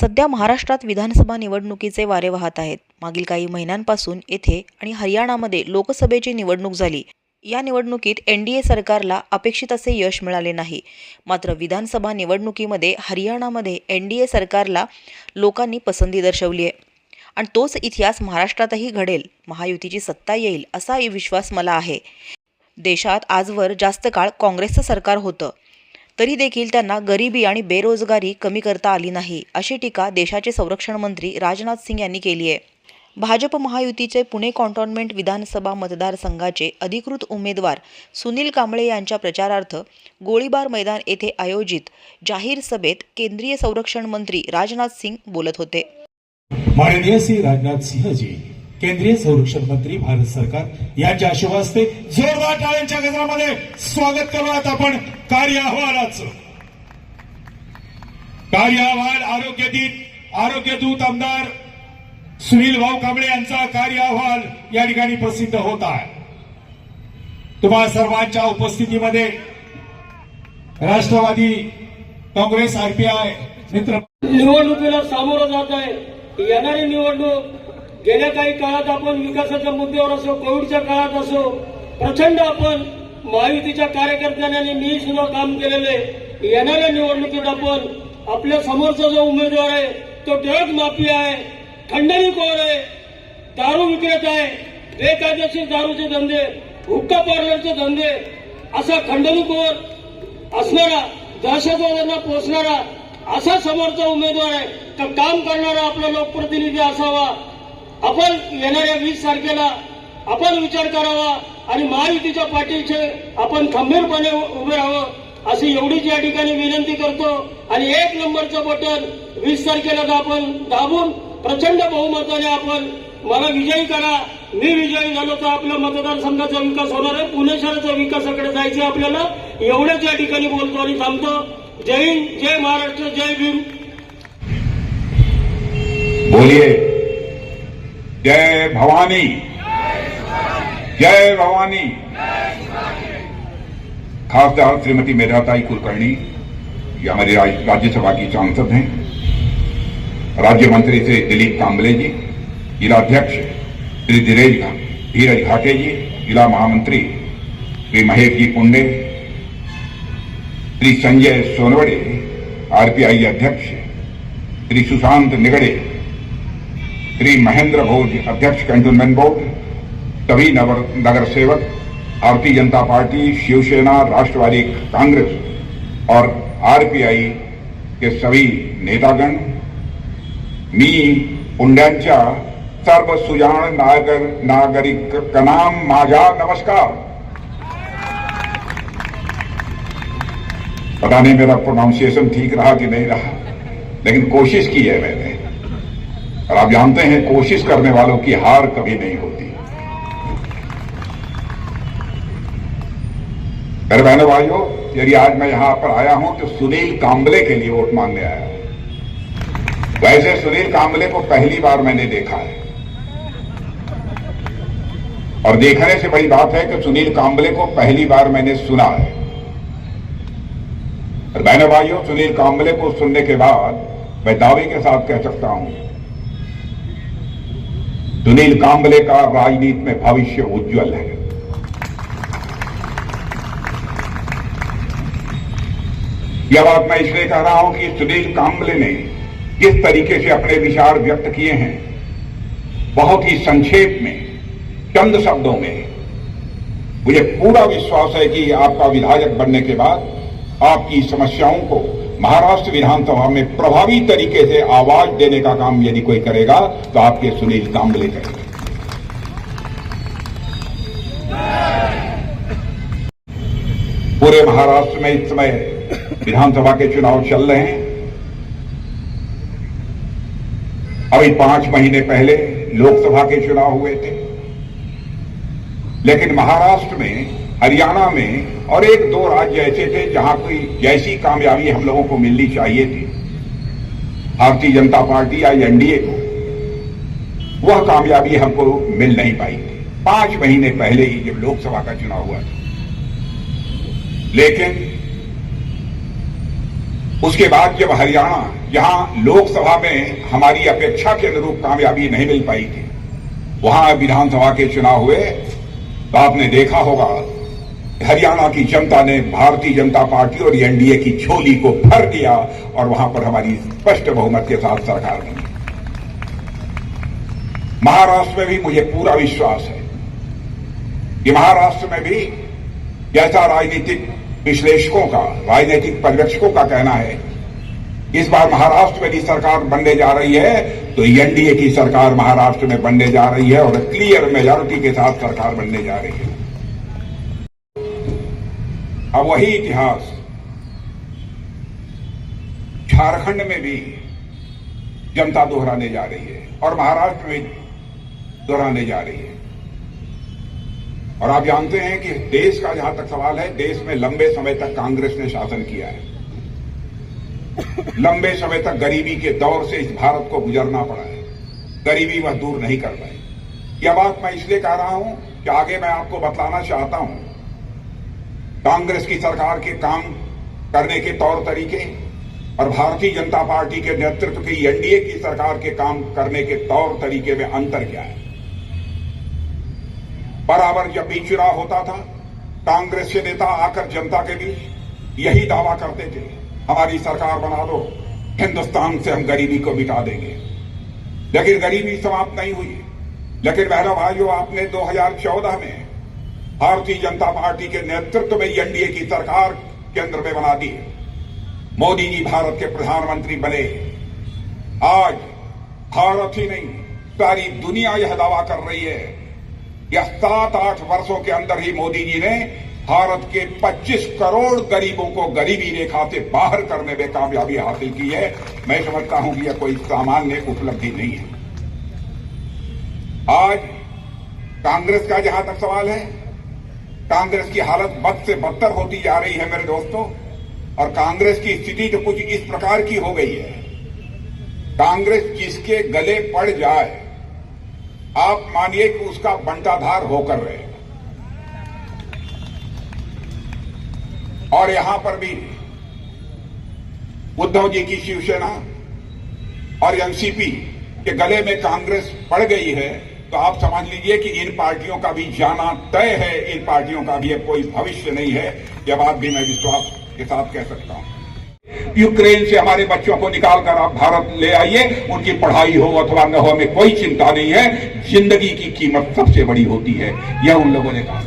सध्या महाराष्ट्रात विधानसभा निवडणुकीचे वारे वाहत आहेत. मागील काही महिन्यांपासून येथे आणि हरियाणामध्ये लोकसभेची निवडणूक झाली. या निवडणुकीत एन डी ए सरकारला अपेक्षित असे यश मिळाले नाही. मात्र विधानसभा निवडणुकीमध्ये हरियाणामध्ये एन डी ए सरकारला लोकांनी पसंती दर्शवली आहे. आणि तोच इतिहास महाराष्ट्रातही घडेल. महायुतीची सत्ता येईल असा विश्वास मला आहे. देशात आजवर जास्त काळ काँग्रेसचं सरकार होतं. तरी देखील त्यांना गरिबी आणि बेरोजगारी कमी करता आली नाही अशी टीका देशाचे संरक्षण मंत्री राजनाथ सिंग यांनी केली आहे. भाजप महायुतीचे पुणे कॉन्टॉनमेंट विधानसभा मतदारसंघाचे अधिकृत उमेदवार सुनील कांबळे यांच्या प्रचारार्थ गोळीबार मैदान येथे आयोजित जाहीर सभेत केंद्रीय संरक्षण मंत्री राजनाथ सिंग बोलत होते. माननीय श्री राजनाथ सिंह जी केंद्रीय संरक्षण मंत्री भारत सरकार यांच्या आश्वासते जोरदार टाळ्यांच्या गजरामध्ये स्वागत करूयात आपण कार्य अहवालाच कार्य अहवाल आरोग्य दीत आरोग्य दूत आमदार सुनील भाऊ कांबळे यांचा कार्य अहवाल या ठिकाणी प्रसिद्ध होत आहे. तुम्हा सर्वांच्या उपस्थितीमध्ये राष्ट्रवादी काँग्रेस आरपीआय मित्र निवडणुकीला सामोरं जात आहे. येणारी निवडणूक गेल्या काही काळात आपण विकासाच्या मुद्द्यावर असो कोविडच्या काळात असो प्रचंड आपण महायुतीच्या कार्यकर्त्यांनी आणि मी सुद्धा काम केलेले येणाऱ्या निवडणुकीत आपण आपल्या समोरचा जो उमेदवार आहे तो ड्रग माफिया आहे खंडणीखोर आहे दारू विक्रेता आहे बेकायदेशीर दारूचे धंदे हुक्का पार्लरचे धंदे असा खंडणीखोर असणारा दहशतवाद्यांना पोचणारा असा समोरचा उमेदवार आहे तर काम करणारा आपला लोकप्रतिनिधी असावा. आपण येणाऱ्या वीस तारखेला आपण विचार करावा आणि महायुतीच्या पाठीचे आपण खंबीरपणे उभे राहावं अशी एवढीच या ठिकाणी विनंती करतो. आणि एक नंबरचं बटन वीस तारखेला आपण दाबून प्रचंड बहुमताने आपण मला विजयी करा. मी विजयी झालो तर आपल्या मतदारसंघाचा विकास होणार आहे. पुणे शहराच्या विकासाकडे जायचं आहे आपल्याला. एवढंच या ठिकाणी बोलतो आणि थांबतो. जय हिंद जय महाराष्ट्र जय भीम. बोलिये जय भवानी। जय भवानी। खासदार श्रीमती मेधाताई कुलकर्णी ये हमारे राज्यसभा की सांसद हैं। राज्य मंत्री श्री दिलीप कांबले जी जिला अध्यक्ष श्री धीरेज धीरज घाटे जी, जिला महामंत्री श्री महेश जी पुंडे, श्री संजय सोनवड़े, आरपीआई अध्यक्ष श्री सुशांत निगड़े श्री महेंद्र भोज अध्यक्ष कंटोनमेंट बोर्ड सभी नगर नगर सेवक, भारतीय जनता पार्टी, शिवसेना, राष्ट्रवादी कांग्रेस और आरपीआई के सभी नेतागण, मी पुंड्यांच्या सर्व सुजाण नागर नागरिकांना माझा नमस्कार। पता नहीं मेरा प्रोनाउंसिएशन ठीक रहा कि नहीं रहा, लेकिन कोशिश की है मैंने। और आप जानते हैं, कोशिश करने वालों की हार कभी नहीं होती। मेरे बहनों भाइयों, यदि आज मैं यहाँ पर आया हूँ तो सुनील कांबले के लिए वोट मांगने आया हूँ। वैसे सुनील कांबले को पहली बार मैंने देखा है। और देखने से बड़ी बात है कि सुनील कांबले को पहली बार मैंने सुना है। और बहनों भाइयों, सुनील कांबले को सुनने के बाद मैं दावे के साथ कह सकता हूँ सुनील कांबले का राजनीति में भविष्य उज्जवल है। यह बात मैं इसलिए कह रहा हूँ कि सुनील कांबले ने जिस तरीके से अपने विचार व्यक्त किए हैं? बहुत ही संक्षेप में, चंद शब्दों में। मुझे पूरा विश्वास है कि आपका विधायक बनने के बाद आपकी समस्याओं को महाराष्ट्र विधानसभा में प्रभावी तरीके से आवाज़ देने का काम यदि कोई करेगा तो आपके सुनील कांबले करेंगे। पूरे महाराष्ट्र में इस समय विधानसभा के चुनाव चल रहे हैं। अभी पाँच महीने पहले लोकसभा के चुनाव हुए थे। लेकिन महाराष्ट्र में हरियाणा में और एक दो राज्य ऐसे थे जहाँ कोई जैसी कामयाबी हम लोगों को मिलनी चाहिए थी। भारतीय जनता पार्टी या एनडीए को, वह कामयाबी हमको मिल नहीं पाई थी। पाँच महीने पहले ही जब लोकसभा का चुनाव हुआ था। लेकिन उसके बाद जब हरियाणा, जहाँ लोकसभा में हमारी अपेक्षा के अनुरूप कामयाबी नहीं मिल पाई थी, वहाँ विधानसभा के चुनाव हुए तो आपने देखा होगा हरियाणा की जनता ने, भारतीय जनता पार्टी और एनडीए की झोली को भर दिया और वहाँ पर हमारी स्पष्ट बहुमत के साथ सरकार बनी। महाराष्ट्र में भी मुझे पूरा विश्वास है। कि महाराष्ट्र में भी जैसा राजनीतिक विश्लेषकों का, राजनीतिक पर्यवेक्षकों का कहना है, इस बार महाराष्ट्र में भी सरकार बनने जा रही है तो एनडीए की सरकार महाराष्ट्र में बनने जा रही है और क्लियर मेजोरिटी के साथ सरकार बनने जा रही है। अब वही इतिहास झारखंड में भी जनता दोहराने जा रही है और महाराष्ट्र में दोहराने जा रही है। और आप जानते हैं कि देश का जहाँ तक सवाल है, देश में लंबे समय तक कांग्रेस ने शासन किया है। लंबे समय तक गरीबी के दौर से इस भारत को गुजरना पड़ा है। गरीबी वह दूर नहीं कर पाई। यह बात मैं इसलिए कह रहा हूँ कि आगे मैं आपको बतलाना चाहता हूँ कांग्रेस की सरकार के काम करने के तौर तरीके और भारतीय जनता पार्टी के नेतृत्व की एनडीए की सरकार के काम करने के तौर तरीके में अंतर क्या है? बराबर जब भी चुनाव होता था, कांग्रेस के नेता आकर जनता के बीच यही दावा करते थे, हमारी सरकार बना दो, हिंदुस्तान से हम गरीबी को मिटा देंगे। लेकिन गरीबी समाप्त नहीं हुई। लेकिन बहनों भाइयों, आपने 2014 में भारतीय जनता पार्टी के नेतृत्व में एनडीए की सरकार केंद्र में बना दी है। मोदी जी भारत के प्रधानमंत्री बने। आज भारत ही नहीं, सारी दुनिया यह दावा कर रही है। या सात आठ वर्षों के अंदर ही मोदी जी ने भारत के 25 करोड़ गरीबों को गरीबी रेखा से बाहर करने में कामयाबी हासिल की है। मैं समझता हूँ कि यह कोई सामान्य उपलब्धि नहीं है। आज कांग्रेस का जहाँ तक सवाल है कांग्रेस की हालत बद से बदतर होती जा रही है मेरे दोस्तों, और कांग्रेस की स्थिति तो कुछ इस प्रकार की हो गई है। कांग्रेस जिसके गले पड़ जाए, आप मानिए कि उसका बंटाधार होकर रहेगा और यहाँ पर भी उद्धव जी की शिवसेना और एनसीपी के गले में कांग्रेस पड़ गई है। तो आप समझ लीजिए कि इन पार्टियों का भी जाना तय है, इन पार्टियों का भी अब कोई भविष्य नहीं है। यह बात भी मैं विश्वास के साथ कह सकता हूँ। यूक्रेन से हमारे बच्चों को निकालकर आप भारत ले आइए। उनकी पढ़ाई हो अथवा न हो, हमें कोई चिंता नहीं है। ज़िंदगी की कीमत सबसे बड़ी होती है। यह उन लोगों ने कहा।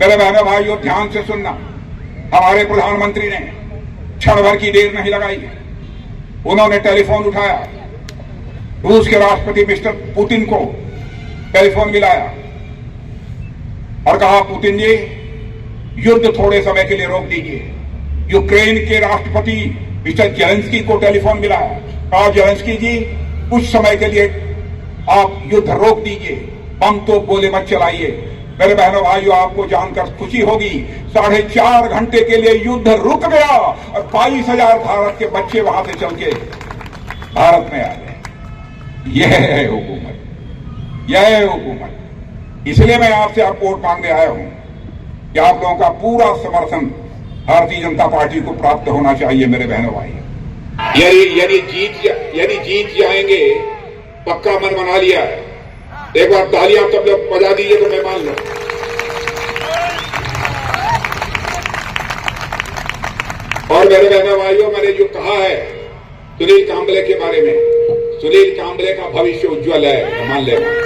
मेरे बहनों, भाइयों, ध्यान से सुनना। हमारे प्रधानमंत्री ने क्षण भर की देर नहीं लगाई। उन्होंने टेलीफोन उठाया। रूस के राष्ट्रपति मिस्टर पुतिन को टेलीफोन मिलाया और कहा, पुतिन जी, युद्ध थोड़े समय के लिए रोक दीजिए। यूक्रेन के राष्ट्रपति मिस्टर जेलेंस्की को टेलीफोन मिलाया। कहा, जेलेंस्की जी, कुछ समय के लिए आप युद्ध रोक दीजिए। बम तो गोले मत चलाइए। मेरे बहनों, भाइयों, आपको जानकर खुशी होगी। साढ़े चार घंटे के लिए युद्ध रुक गया और बाईस हज़ार भारत के बच्चे वहाँ से चल के भारत में आ गए। यह है हुकूमत, यह है हुकूमत। इसलिए मैं आपसे आप वोट मांगने आया हूँ कि आप लोगों का पूरा समर्थन भारतीय जनता पार्टी को प्राप्त होना चाहिए, मेरे बहनों भाई। यदि यदि जीत यदि जीत जाएँगे, पक्का मन बना लिया है। एक बार तालियाँ सब लोग बजा दीजिए तो मैं मान लू। और मेरे बहनों भाइयों, मैंने जो कहा है, सुनील कांबले के बारे में सुनील कांबले का भविष्य उज्जवल है मान लेना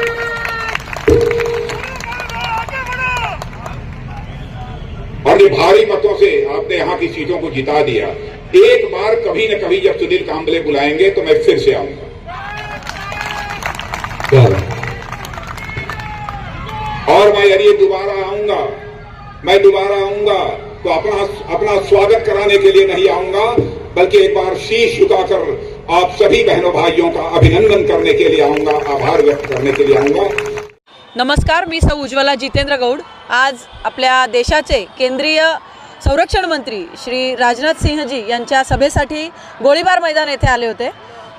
भारी मतों से आपने यहाँ की सीटों को जिता दिया। एक बार कभी न कभी जब सुनील कांबले बुलाएँगे तो मैं फिर से आऊँगा। और मैं यदि दोबारा आऊँगा, मैं दोबारा आऊँगा तो अपना अपना स्वागत कराने के लिए नहीं आऊँगा, बल्कि एक बार शीश झुकाकर आप सभी बहनों भाइयों का अभिनंदन करने के लिए आऊंगा आभार व्यक्त करने के लिए आऊंगा। नमस्कार मी सौ उज्ज्वला जितेंद्र गौड। आज आपल्या देशाचे केंद्रीय संरक्षण मंत्री श्री राजनाथ सिंहजी यांच्या सभेसाठी गोळीबार मैदान येथे आले होते.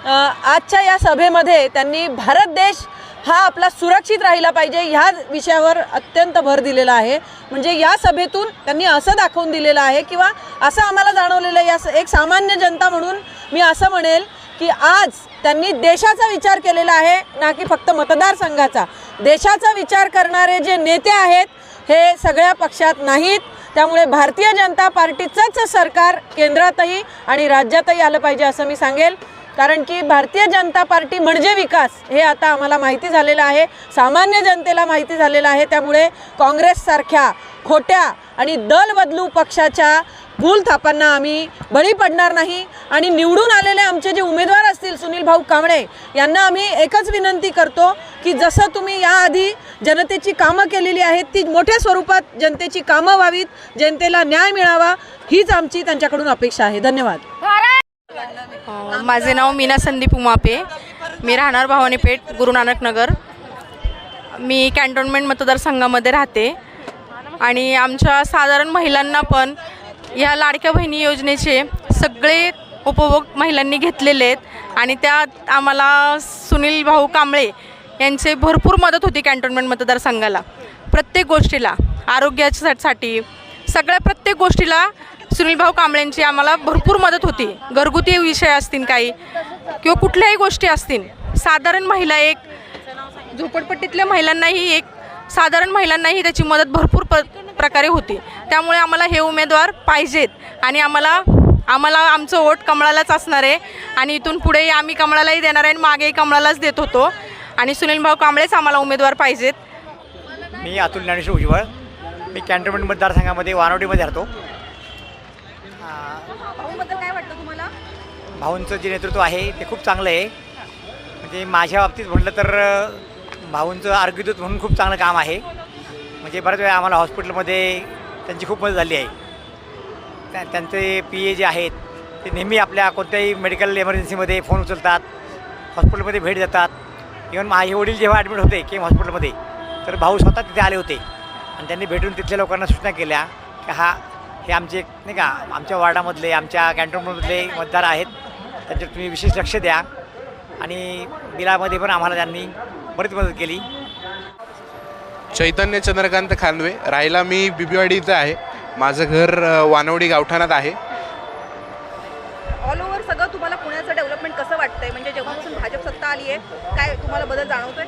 आजच्या या सभेमध्ये त्यांनी भारत देश हा आपला सुरक्षित राहिला पाहिजे ह्या विषयावर अत्यंत भर दिलेला आहे. म्हणजे या सभेतून त्यांनी असं दाखवून दिलेलं आहे किंवा असं आम्हाला जाणवलेलं आहे या एक सामान्य जनता म्हणून मी असं म्हणेल की आज त्यांनी देशाचा विचार केलेला आहे ना की फक्त मतदारसंघाचा देशाचा विचार करणारे जे नेते आहेत हे सगळ्या पक्षात नाहीत. त्यामुळे भारतीय जनता पार्टीचंच सरकार केंद्रातही आणि राज्यातही आलं पाहिजे असं मी सांगेल. कारण की भारतीय जनता पार्टी म्हणजे विकास हे आता आम्हाला माहिती झालेलं आहे. सामान्य जनतेला माहिती झालेलं आहे. त्यामुळे काँग्रेससारख्या खोट्या आणि दल बदलू पक्षाच्या भूल थापांना आम्ही बळी पडणार नाही. आणि निवडून आलेले आमचे जे उमेदवार असतील सुनील भाऊ कांबळे यांना आम्ही एकच विनंती करतो की जसं तुम्ही याआधी जनतेची कामं केलेली आहेत ती मोठ्या स्वरूपात जनतेची कामं व्हावीत जनतेला न्याय मिळावा हीच आमची त्यांच्याकडून अपेक्षा आहे. धन्यवाद. माझे नाव मीना संदीप उमापे. मी राहणार भवानीपेठ गुरु नानक नगर. मी कॅन्टोन्मेंट मतदारसंघामध्ये राहते. आणि आमच्या साधारण महिलांना पण या लाडक्या बहिणी योजनेचे सगळे उपभोग महिलांनी घेतलेले आहेत. आणि त्यात आम्हाला सुनील भाऊ कांबळे यांचे भरपूर मदत होती कॅन्टोन्मेंट मतदारसंघाला. प्रत्येक गोष्टीला आरोग्यासाठी सगळ्या प्रत्येक गोष्टीला सुनील भाऊ कांबळेंची आम्हाला भरपूर मदत होती. घरगुती विषय असतील काही किंवा कुठल्याही गोष्टी असतील साधारण महिला एक झोपडपट्टीतल्या महिलांनाही एक साधारण महिलांनाही त्याची मदत भरपूर प प्रकारे होती. त्यामुळे आम्हाला हे उमेदवार पाहिजेत आणि आम्हाला आम्हाला आमचं वोट कमळालाच असणार आहे आणि इथून पुढेही आम्ही कमळालाही देणार आहे आणि मागेही कमळालाच देत होतो. आणि सुनील भाऊ कांबळेच आम्हाला उमेदवार पाहिजेत. मी अतुल ज्ञानेश्वर उज्ज्वळ मी कॅन्टोन्मेंट मतदारसंघामध्ये वानवडीमध्ये राहतो. काय वाटतं तुम्हाला? भाऊंचं जे नेतृत्व आहे ते खूप चांगलं आहे. म्हणजे माझ्या बाबतीत म्हटलं तर भाऊंचं आरोग्यदूत म्हणून खूप चांगलं काम आहे. म्हणजे बऱ्याच वेळा आम्हाला हॉस्पिटलमध्ये त्यांची खूप मदत झाली आहे. त्या त्यांचे पी ए जे आहेत ते नेहमी आपल्या कोणत्याही मेडिकल इमर्जन्सीमध्ये फोन उचलतात हॉस्पिटलमध्ये भेट देतात. इव्हन माझे वडील जेव्हा ॲडमिट होते केम हॉस्पिटलमध्ये तर भाऊ स्वतः तिथे आले होते. आणि त्यांनी भेटून तिथल्या लोकांना सूचना केल्या की हा हे आमचे नाही का आमच्या वार्डामधले आमच्या कॅन्टोनमधले मतदार आहेत. त्यांच्यावर तुम्ही विशेष लक्ष द्या. आणि बिलामध्ये पण आम्हाला त्यांनी बरीच मदत केली. चैतन्य चंद्रकांत खानवे राहायला मी बिबिवाडी इथं आहे. माझं घर वानवडी गावठाणात आहे. ऑल ओव्हर सगळं तुम्हाला पुण्याचं डेव्हलपमेंट कसं वाटतंय? म्हणजे जेव्हापासून भाजप सत्ता आली आहे काय तुम्हाला बदल जाणवतोय?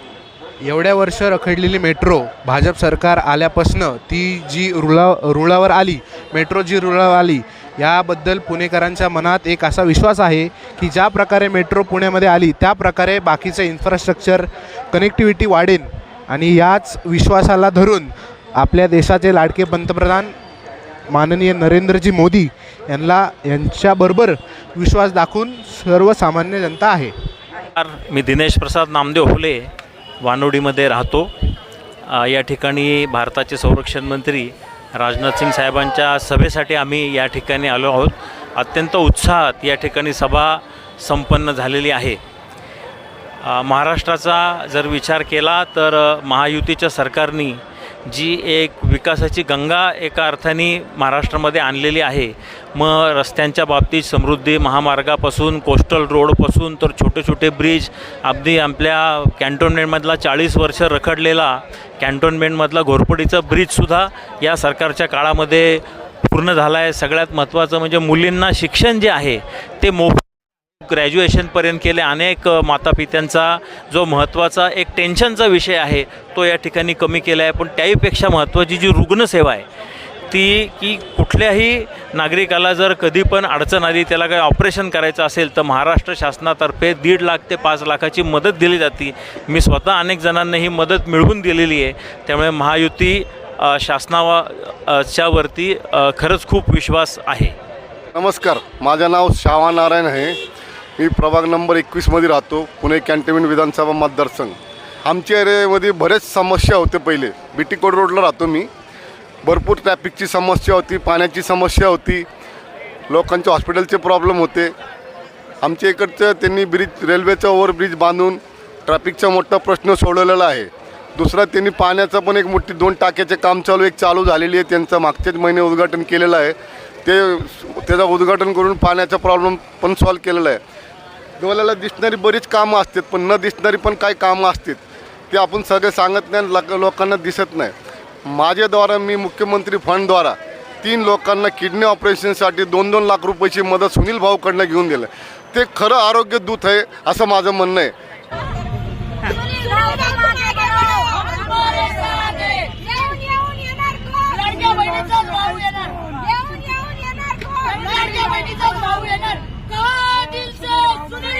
एवढ्या वर्ष रखडलेली मेट्रो भाजप सरकार आल्यापासनं ती जी रुळा रुळावर आली मेट्रो जी रुळावर आली याबद्दल पुणेकरांच्या मनात एक असा विश्वास आहे की ज्या प्रकारे मेट्रो पुण्यामध्ये आली त्या प्रकारे बाकीचं इन्फ्रास्ट्रक्चर कनेक्टिव्हिटी वाढेल आणि याच विश्वासाला धरून आपल्या देशाचे लाडके पंतप्रधान माननीय नरेंद्रजी मोदी यांना यांच्याबरोबर विश्वास दाखवून सर्वसामान्य जनता आहे. मी दिनेश प्रसाद नामदेव फुले. वानोडीमध्ये राहतो. या ठिकाणी भारताचे संरक्षण मंत्री राजनाथ सिंग साहेबांच्या सभेसाठी आम्ही या ठिकाणी आलो आहोत. अत्यंत उत्साहात या ठिकाणी सभा संपन्न झालेली आहे. महाराष्ट्राचा जर विचार केला तर महायुतीच्या सरकारनी जी एक विकासाची गंगा एका अर्थाने महाराष्ट्रामध्ये आणलेली आहे. मग रस्त्यांच्या बाबतीत समृद्धी महामार्गापासून कोस्टल रोडपासून तर छोटे छोटे ब्रिज अगदी आपल्या कॅन्टोन्मेंटमधला चाळीस वर्ष रखडलेला कॅन्टोन्मेंटमधला घोरपडीचा ब्रिजसुद्धा या सरकारच्या काळामध्ये पूर्ण झाला आहे सगळ्यात महत्त्वाचं म्हणजे मुलींना शिक्षण जे आहे ते मोफत ग्रॅज्युएशनपर्यंत केले अनेक मातापित्यांचा जो महत्त्वाचा एक टेन्शनचा विषय आहे तो या ठिकाणी कमी केला आहे. पण त्याहीपेक्षा महत्त्वाची जी रुग्णसेवा आहे ती की कुठल्याही नागरिकाला जर कधी पण अडचण आली त्याला काही ऑपरेशन करायचं असेल तर महाराष्ट्र शासनातर्फे दीड लाख ते पाच लाखाची मदत दिली जाते. मी स्वतः अनेक जणांना ही मदत मिळवून दिलेली आहे. त्यामुळे महायुती अ, खरंच खूप विश्वास आहे. नमस्कार. माझं नाव शावा नारायण आहे. मी प्रभाग नंबर एकवीसमध्ये राहतो पुणे कॅन्टोन्मेंट विधानसभा मतदारसंघ. आमच्या एरियामध्ये बरेच समस्या होते पहिले. बी टी कोड रोडला राहतो मी. भरपूर ट्रॅफिकची समस्या होती पाण्याची समस्या होती. लोकांचे हॉस्पिटलचे प्रॉब्लेम होते. आमच्या इकडचं त्यांनी ब्रिज रेल्वेचा ओव्हरब्रिज बांधून ट्रॅफिकचा मोठा प्रश्न सोडवलेला आहे. दुसरा त्यांनी पाण्याचं पण एक मोठी दोन टाक्याचे काम चालू एक चालू झालेली आहे. त्यांचं मागच्याच महिने उद्घाटन केलेलं आहे. ते त्याचं उद्घाटन करून पाण्याचा प्रॉब्लेम पण सॉल्व केलेला आहे. डोळ्याला दिसणारी बरीच कामं असतात पण न दिसणारी पण काही कामं असतात. ते आपण सगळे सांगत नाही आणि लोक- लोकांना दिसत नाही. माझ्याद्वारा मी मुख्यमंत्री फंडद्वारा तीन लोकांना किडनी ऑपरेशनसाठी दोन दोन लाख रुपयाची मदत सुनील भाऊकडनं घेऊन दिलं. ते खरं आरोग्य दूत आहे असं माझं म्हणणं आहे.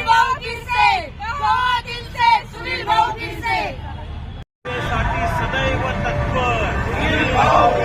लाडक्या बहिणीचाच भाऊ येणार लाडक्या बहिणीचाच भाऊ येणार का दिल से सुनील भाऊ दिल से का दिल से सुनील भाऊ दिल से सदैव तत्पर